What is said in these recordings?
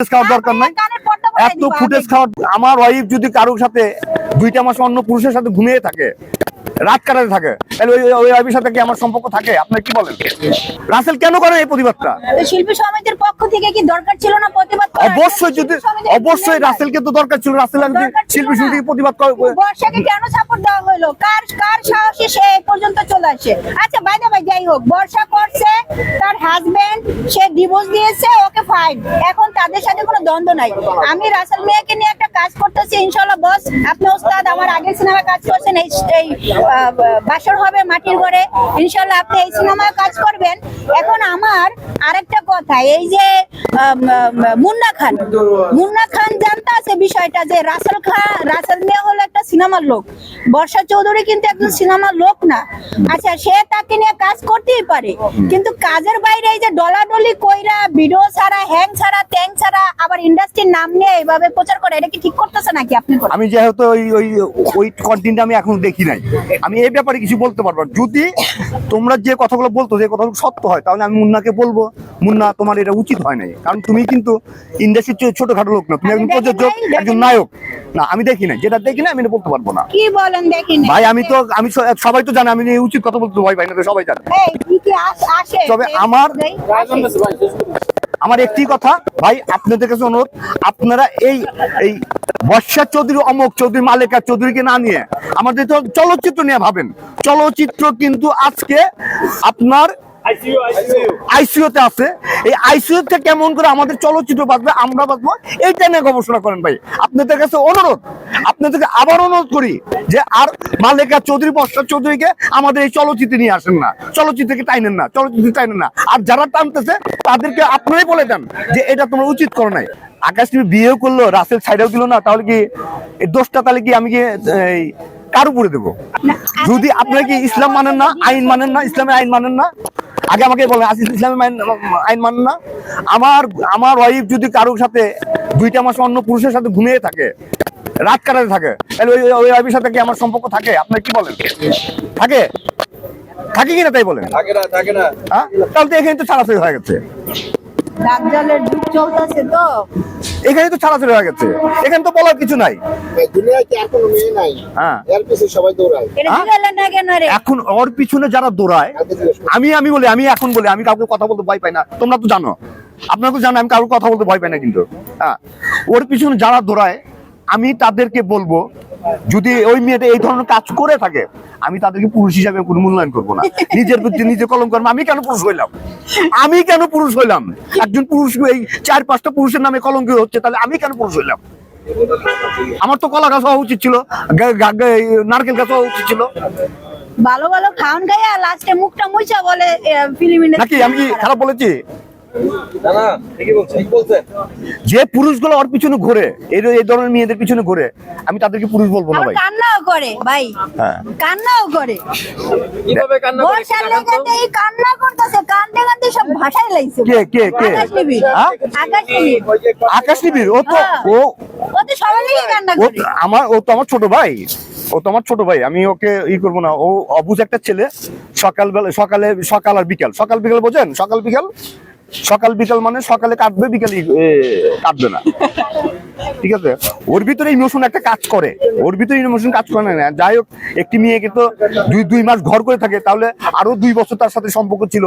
Footage খাওয়ার দরকার নাই। কানের পর্দা পরাই এত ফুটেজ খাওয়ার আমার ওয়াইফ যদি কারোর সাথে দুইটা মাস অন্য পুরুষের সাথে ঘুমিয়ে থাকে রাত কাটাতে থাকে তাহলে ওই ওই ওয়াইফের সাথে কি আমার সম্পর্ক থাকে? আপনার কি বলেন? রাসেল কেন করেন এই প্রতিবাদটা? শিল্পী সমিতির পক্ষ থেকে কি দরকার ছিল না প্রতিবাদ অবশ্যই যদি অবশ্যই রাসেলকে তো দরকার ছিল। রাসেল আমি শিল্পী। প্রতিবাদ বর্ষাকে কেন সাপোর্ট দেওয়া হলো? কার কার সাহসে সে পর্যন্ত চলে আসে? আচ্ছা বাইদা ভাই যাই হোক বর্ষা করছে তার হাজবেন্ড সে ডিভোর্স দিয়েছে, ওকে ফাইন এখন তাদের সাথে কোনো দ্বন্দ্ব নাই। আমি রাসেল মেয়েকে নিয়ে একটা কাজ করতেছি ইনশাল্লাহ বস আপনি ওস্তাদ, আমার আগের সিনেমা কাজ করছেন, এই এই বাসর হবে, মাটির ঘরে। ইনশাল্লাহ আপনি এই সিনেমায় কাজ করবেন। এখন আমার আরেকটা কথা, এই যে মুন্না খান। মুন্না খান জানতে আছে বিষয়টা যে রাসেল খান রাসেল মেয়ে হলো একটা সিনেমার লোক। বর্ষা চৌধুরী কিন্তু একজন সিনেমার লোক না। আচ্ছা সে তাকে নিয়ে কাজ করতেই পারে। কিন্তু কাজের বাইরে এই যে ডলাডলি কইরা ভিডিও ছাড়া হ্যাং ছাড়া ট্যাং ছাড়া আবার ইন্ডাস্ট্রির নাম নিয়ে এইভাবে প্রচার করে এটা কি ঠিক করতেছে নাকি আপনি আমি যেহেতু ওই ওই ওই কন্টেন্ট আমি এখন দেখি নাই। আমি এই ব্যাপারে কিছু বলতে পারব না। যদি তোমরা যে কথাগুলো বলতো যে কথাগুলো সত্য হয় তাহলে আমি মুন্নাকে বলব মুন্না তোমার এটা উচিত হয় নাই। কারণ তুমি কিন্তু ইন্ডাস্ট্রির ছোটখাটো লোক না। তুমি একজন প্রযোজক একজন নায়ক। না আমি দেখি নাই। যেটা দেখি না আমি এটা বলতে পারব না। কি বলেন দেখি না। ভাই আমি তো আমি সবাই তো জানে আমি এই উচিত কথা বলতে ভয় পাই না সবাই জানে। তবে আমার-। আমার একটি কথা ভাই আপনাদের কাছে অনুরোধ আপনারা এই এই বর্ষা চৌধুরী অমক চৌধুরী মালিকা চৌধুরীকে না নিয়ে আমাদের তো চলচ্চিত্র নিয়ে ভাবেন। চলচ্চিত্র কিন্তু আজকে আপনার আইসিইউতে আছে। এই থেকে কেমন করে আমাদের চলচ্চিত্র বাঁচবে আমরা বাঁচবো এইটা নিয়ে গবেষণা করেন ভাই। আপনাদের কাছে অনুরোধ আপনাদেরকে আবার অনুরোধ করি যে আর মালিকা চৌধুরী বর্ষা চৌধুরীকে আমাদের এই চলচ্চিত্রে নিয়ে আসেন না। চলচ্চিত্রকে টাইনেন না চলচ্চিত্র টাইনেন না। আর যারা টানতেছে তাদেরকে আপনারাই বলে দেন যে এটা তোমরা উচিত করো নাই। আকাশ তুমি বিয়েও করল রাসেল ছাইড়াও দিল না তাহলে কি এই দোষটা তাহলে কি আমি কি এই কার উপরে দেবো? যদি আপনারা কি ইসলাম মানেন না আইন মানেন না ইসলামের আইন মানেন না? আগে আমাকে বলেন আসিস ইসলামের আইন মানেন না? আমার আমার ওয়াইফ যদি কারোর সাথে দুইটা মাস অন্য পুরুষের সাথে ঘুমিয়ে থাকে রাত কাটাতে থাকে। তাহলে ওই সাথে কি আমার সম্পর্ক থাকে? আপনার কি বলেন? থাকে? থাকে কিনা তাই বলেন? থাকে না থাকে না। হ্যাঁ? তাহলে তো এখানে তো ছাড়াছাড়ি হয়ে গেছে। দাজ্জালের যুগ চলতেছে তো। এখানে তো ছাড়াছাড়ি হয়ে গেছে। এখানে তো বলার কিছু নাই। দুনিয়ায় কি আর কোনো মেয়ে নাই। হ্যাঁ। এর পিছনে সবাই দৌড়ায়। এটা হ্যাঁ? জিগাইলেন না কেন রে? এখন ওর পিছনে যারা দৌড়ায়। আমি আমি বলি আমি এখন বলি আমি কাউকে কথা বলতে ভয় পাই না। তোমরা তো জানো। আপনারা তো জানো আমি কাউকে কথা বলতে ভয় পাই না কিন্তু। হ্যাঁ? ওর পিছনে যারা দৌড়ায় আমি তাদেরকে বলব যদি ওই মেয়েটা এই ধরনের কাজ করে থাকে আমি তাদেরকে পুরুষ হিসাবে কোনো মূল্যায়ন করব না। নিজের প্রতি নিজে কলম করব। আমি কেন পুরুষ হইলাম? আমি কেন পুরুষ হইলাম? একজন পুরুষ এই চার পাঁচটা পুরুষের নামে কলঙ্কিত হচ্ছে তাহলে আমি কেন পুরুষ হইলাম? আমার তো কলা গাছ হওয়া উচিত ছিল নারকেল গাছ হওয়া উচিত ছিল। ভালো ভালো খাওন খাইয়া লাস্টে মুখটা মুইচা বলে ফিল্ম নাকি আমি খারাপ বলেছি? যে পুরুষগুলো ওর পিছনে ঘুরে এই এই ধরনের মেয়েদের পিছনে ঘুরে আমি তাদেরকে পুরুষ বলব না ভাই। কান্নাও করে ভাই। হ্যাঁ। কান্নাও করে। কীভাবে কান্না করে এই কান্না করতেছে কান্দতে কান্দতে সব ভাষায় লাইছে কে, কে, কে? আকাশ হ্যাঁ? নিবির ও তো হ্যাঁ। ও ও তো কান্না করে। আমার ও তো আমার ছোট ভাই। ও তো আমার ছোট ভাই। আমি ওকে ই করব না। ও অবুজ একটা ছেলে। সকালবেলা সকালে সকাল আর বিকাল। সকাল বিকাল বোঝেন? সকাল বিকাল সকাল বিকাল মানে সকালে কাটবে বিকালে কাটবে না। ঠিক আছে? ওর ভিতরে ইমোশন একটা কাজ করে। ওর ভিতরে ইমোশন কাজ করে না। যাই হোক, একটি মেয়েকে তো দুই দুই মাস ঘর করে থাকে, তাহলে আরও দুই বছর তার সাথে সম্পর্ক ছিল।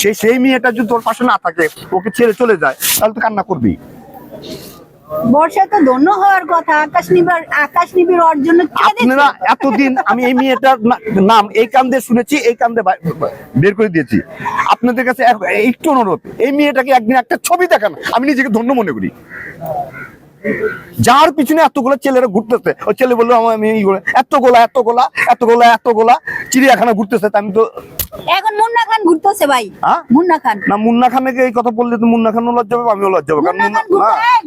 সেই সেই মেয়েটা যদি তোর পাশে না থাকে, ওকে ছেড়ে চলে যায়, তাহলে তো কান্না করবি বর্ষা তো ধন্য হওয়ার কথা আকাশ নিবার আকাশ নিবির জন্য আপনারা এতদিন আমি এই মেয়েটার নাম এই কান দিয়ে শুনেছি, এই কান দিয়ে বের করে দিয়েছি। আপনাদের কাছে এক- একটু অনুরোধ, এই মেয়েটাকে একদিন একটা ছবি দেখান, আমি নিজেকে ধন্য মনে করি। যার পিছনে এতগুলো ছেলেরা ঘুরতেছে ওই ছেলে বলল আমার আমি ই করে, এত গোলা এত গোলা এত গোলা এত গোলা চিড়িয়াখানা ঘুরতেছে। আমি তো এখন মুন্না খান ঘুরতেছে ভাই। হ্যাঁ? মুন্না খান। না মুন্না খানকে এই কথা বললে তো মুন্না খানও লজ্জা পাবে আমিও লজ্জা পাবো। কারণ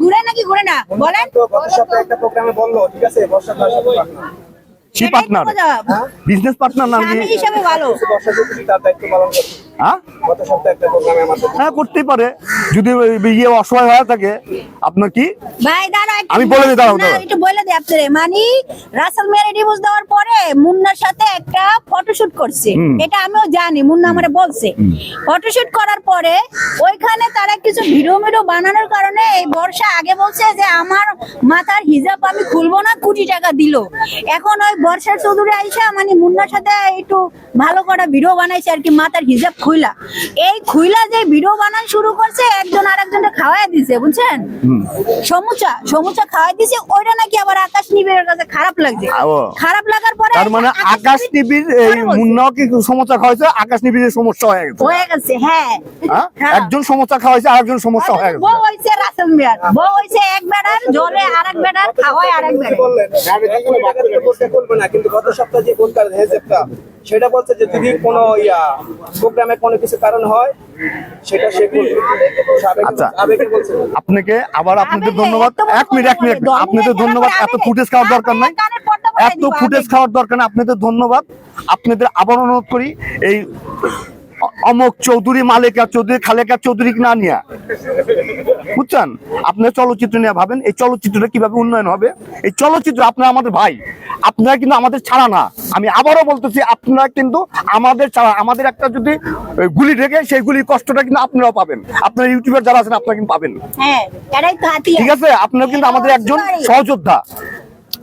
ঘুরে না। নাকি ঘুরে না বলেন। তো গত সপ্তাহে একটা প্রোগ্রামে বলল ঠিক আছে? বর্ষা তার সাথে partner। সি পার্টনার বিজনেস পার্টনার না হিসাবে ভালো। হ্যাঁ? হ্যাঁ করতেই পারে। যদি ইয়ে অসহায় হয়ে থাকে আপনার কি? ভাই দাঁড়া আমি বলে দিই, দাঁড়াও, একটু বলে দিই আপনারে। মানে রাসেল মেরে ডিভোর্স দেওয়ার পরে মুন্নার সাথে একটা ফটোশুট করছে। এটা আমিও জানি মুন্না আমারে বলছে। ফটোশুট করার পরে ওইখানে তারা কিছু ভিডিও ভিডিও বানানোর কারণে এই বর্ষা আগে বলছে যে আমার মাথার হিজাব আমি খুলবো না কোটি টাকা দিল। এখন ওই বর্ষার চৌধুরী আইসা মানে মুন্নার সাথে একটু ভালো করে ভিডিও বানাইছে আর কি মাথার হিজাব খুইলা। এই খুইলা যে ভিডিও বানান শুরু করছে একজন আরেকজনকে খাওয়াই দিছে বুঝছেন? সমুচা সমুচা খাওয়াই দিছে ওইটা নাকি আবার আকাশ নিবিড়ের কাছে খারাপ লাগছে। খারাপ লাগার পরে তার মানে আকাশ টিভির এই মুন্নাও কি সমস্যা খাওয়াইছে? আকাশ সমস্যা হয়ে গেছে। হয়ে গেছে হ্যাঁ। হ্যাঁ? হ্যাঁ। একজন সমস্যা খাওয়াইছে আরেকজন সমস্যা হয়ে গেছে। বউ হইছে রাসেল মিয়ার। বউ হইছে এক বেড়ার জলে আরেক বেড়ার খাওয়ায় আরেক বেড়ার বললেন না কিন্তু গত সপ্তাহে যে হেজেবটা সেটা বলছে যে যদি কোনো ইয়া প্রোগ্রামে কোনো কিছু কারণ হয় সেটা সে আচ্ছা। আপনাকে আবার আপনাদের ধন্যবাদ। এক মিনিট এক মিনিট। আপনাদের ধন্যবাদ। এত ফুটেজ খাওয়ার দরকার নাই। এত ফুটেজ খাওয়ার দরকার নাই। আপনাদের ধন্যবাদ। আপনাদের আবার অনুরোধ করি এই অমক চৌধুরী মালিকা চৌধুরী খালেকা চৌধুরী না নিয়া। বুঝছেন? আপনার চলচ্চিত্র নিয়ে ভাবেন এই চলচ্চিত্রটা কীভাবে উন্নয়ন হবে? এই চলচ্চিত্র আপনারা আমাদের ভাই আপনারা কিন্তু আমাদের ছাড়া না। আমি আবারও বলতেছি আপনারা কিন্তু আমাদের ছাড়া। আমাদের একটা যদি গুলি ঢেকে সেই গুলির কষ্টটা কিন্তু আপনারাও পাবেন। আপনার ইউটিউবার যারা আছেন আপনারা কিন্তু পাবেন। হ্যাঁ ঠিক আছে? আপনারা কিন্তু আমাদের একজন সহযোদ্ধা।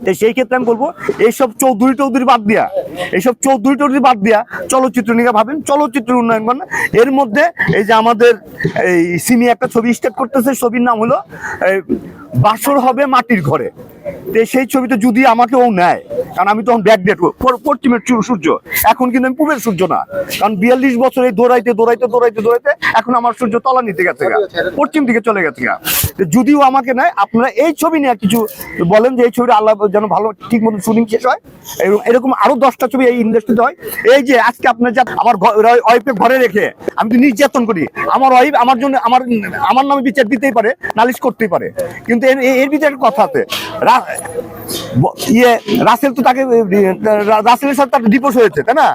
তো সেই ক্ষেত্রে আমি বলব, এইসব চৌধুরী চৌধুরী বাদ দিয়া, এইসব চৌধুরী চৌধুরী বাদ দিয়া চলচ্চিত্র নিয়ে ভাবেন, চলচ্চিত্র উন্নয়ন করেন এর মধ্যে এই যে আমাদের এই সিমি একটা ছবি স্টার্ট করতেছে, ছবির নাম হলো বাসর হবে মাটির ঘরে। তো সেই ছবিতে যদি আমাকে ও নেয়, কারণ আমি তখন ব্যাক ডেট পশ্চিমের সূর্য। এখন কিন্তু আমি পূবের সূর্য না। কারণ বিয়াল্লিশ বছর এই দৌড়াইতে দৌড়াইতে দৌড়াইতে দৌড়াইতে এখন আমার সূর্য তলা নিতে গেছে। পশ্চিম দিকে চলে গেছে যদিও আমাকে নেয়, আপনারা এই ছবি নিয়ে কিছু বলেন যে এই ছবিটা আল্লাহ যেন ভালো, ঠিক মতো শুটিং শেষ হয়। এবং এরকম আরও দশটা ছবি এই ইন্ডাস্ট্রিতে হয়। এই যে আজকে আপনার যা, আমার ওয়াইফে ঘরে রেখে আমি তো নির্যাতন করি। আমার ওয়াইফ আমার জন্য, আমার আমার নামে বিচার দিতেই পারে, নালিশ করতেই পারে। কিন্তু এর এর একটা কথা আছে। ইয়ে রাসেল তো তাকে রাসেলের সাথে তার ডিপোজ হয়েছে তাই না?